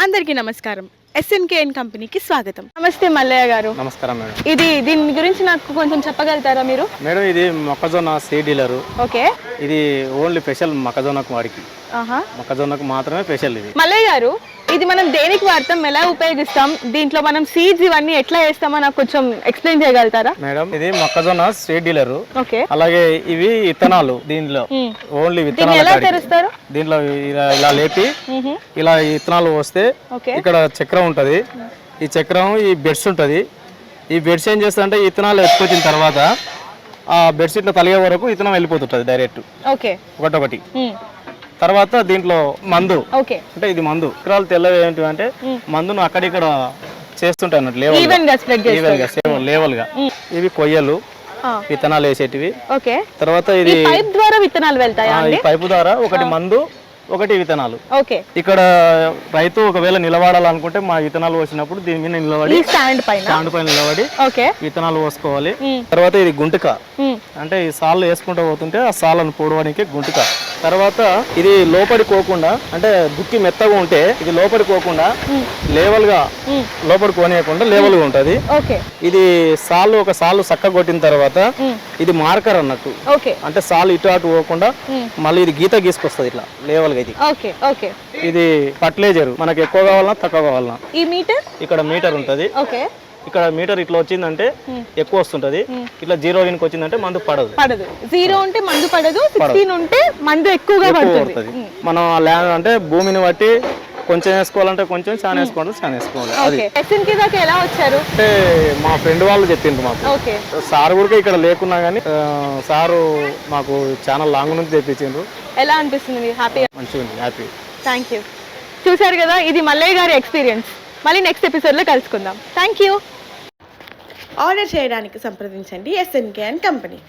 అందరికీ నమస్కారం. ఎస్ఎన్కేఎన్ కంపెనీకి స్వాగతం. నమస్తే మల్లయ్య గారు. నమస్కారం మేడం. ఇది దీని గురించి నాకు కొంచెం చెప్పగలుగుతారా మీరు? మేడం ఇది మొక్కజొన్న సీ డీలరు. ఓకే. ఇది ఓన్లీ స్పెషల్ మొక్కజొన్నకు ఆహా. మొక్కజొన్నకు మాత్రమే స్పెషల్ ఇది. మల్లయ్య గారు ఇది మనం దేనికి వాడతాం? ఎలా ఉపయోగిస్తాం? దీంట్లో మనం సీడ్స్ ఇవన్నీ ఎట్లా వేస్తామో నాకు కొంచెం ఎక్స్ప్లెయిన్ చేయగలుగుతారా? మేడం ఇది మొక్కజొన్న సీ డీలరు. ఓకే. అలాగే ఇవి విత్తనాలు దీనిలో. ఓన్లీ విత్తనాలు ఎలా తెరుస్తారు? దీంట్లో ఇలా ఇలా లేపి. ఇలా విత్తనాలు వస్తే ఇక్కడ చక్రం ఉంటుంది. ఈ చక్రం ఈ బెడ్స్ ఉంటుంది. ఈ బెడ్స్ ఏం చేస్తుందంటే ఈ విత్తనాలు ఎత్తుకొచ్చిన తర్వాత ఆ బెడ్స్ ఇట్లా తలిగే వరకు విత్తనం వెళ్ళిపోతుంటుంది డైరెక్ట్. ఓకే. ఒకటొకటి. తర్వాత దీంట్లో మందు. అంటే ఇది మందు. విక్రాలు తెల్లవి ఏంటి అంటే మందును అక్కడిక్కడ చేస్తుంటాయి అన్నట్టు లేవల్గా. లేవల్ ఇవి కొయ్యలు విత్తనాలు వేసేటివి. తర్వాత ఇది పైప్ ద్వారా విత్తనాలు వెళ్తాయా పైపు ద్వారా ఒకటి మందు ఒకటి విత్తనాలు. ఇక్కడ రైతు ఒకవేళ నిలబడాలనుకుంటే మా విత్తనాలు పోసినప్పుడు దీని మీద నిలబడి స్టాండ్ పైన? నిలబడి ఓకే. విత్తనాలు పోసుకోవాలి. తర్వాత ఇది గుంటక. అంటే ఈ సాళ్ళు వేసుకుంటూ పోతుంటే ఆ సాళ్ళను పూడడానికి గుంటక. తర్వాత ఇది లోపడి పోకుండా అంటే దుక్కి మెత్తగా ఉంటే ఇది లోపడి పోకుండా లేవల్గా. లోపడి కోనియకుండా లేవల్గా ఉంటది ఇది సాళ్ళు ఒక సాళ్ళు చక్క కొట్టిన తర్వాత. ఇది మార్కర్ అన్నట్టు. అంటే సాళ్ళు ఇటు అటు పోకుండా. మళ్ళీ ఇది గీత గీసుకొస్తుంది ఇట్లా లేవల్గా ఇది. Okay okay. ఇది ఫర్టిలైజర్. మనకి ఎక్కువ కావాలన్నా తక్కువ కావాలన్నా. ఈ మీటర్? ఇక్కడ మీటర్ ఉంటది. ఇక్కడ మీటర్ ఇట్లా వచ్చిందంటే ఎక్కువ వస్తుంటది. ఇట్లా జీరో ఇన్కి వచ్చిందంటే మందు పడదు. పడదు. జీరో ఉంటే మందు పడదు సిక్స్టీన్ ఉంటే మందు ఎక్కువగా ఎక్కువ పడుతుంది. మనం ల్యాండ్ అంటే భూమిని బట్టి కొంచెం వేసుకోవాలంటే కొంచెం చాలా వేసుకోవాలంటే చాలా వేసుకోవాలి. అది. దాకా ఎలా వచ్చారు? అంటే మా ఫ్రెండ్ వాళ్ళు చెప్పిండ్రు మాకు. ఓకే సార్ కూడా ఇక్కడ లేకున్నా కానీ సారు మాకు చాలా లాంగ్ నుంచి తెప్పించిండ్రు. ఎలా అనిపిస్తుంది? మీకు హ్యాపీగా మంచిగా ఉంది హ్యాపీ థ్యాంక్ యూ చూశారు కదా ఇది మల్లయ్య గారి ఎక్స్పీరియన్స్ మళ్ళీ నెక్స్ట్ ఎపిసోడ్లో కలుసుకుందాం. థ్యాంక్ యూ ఆర్డర్ చేయడానికి సంప్రదించండి ఎస్ఎన్కే అండ్ కంపెనీ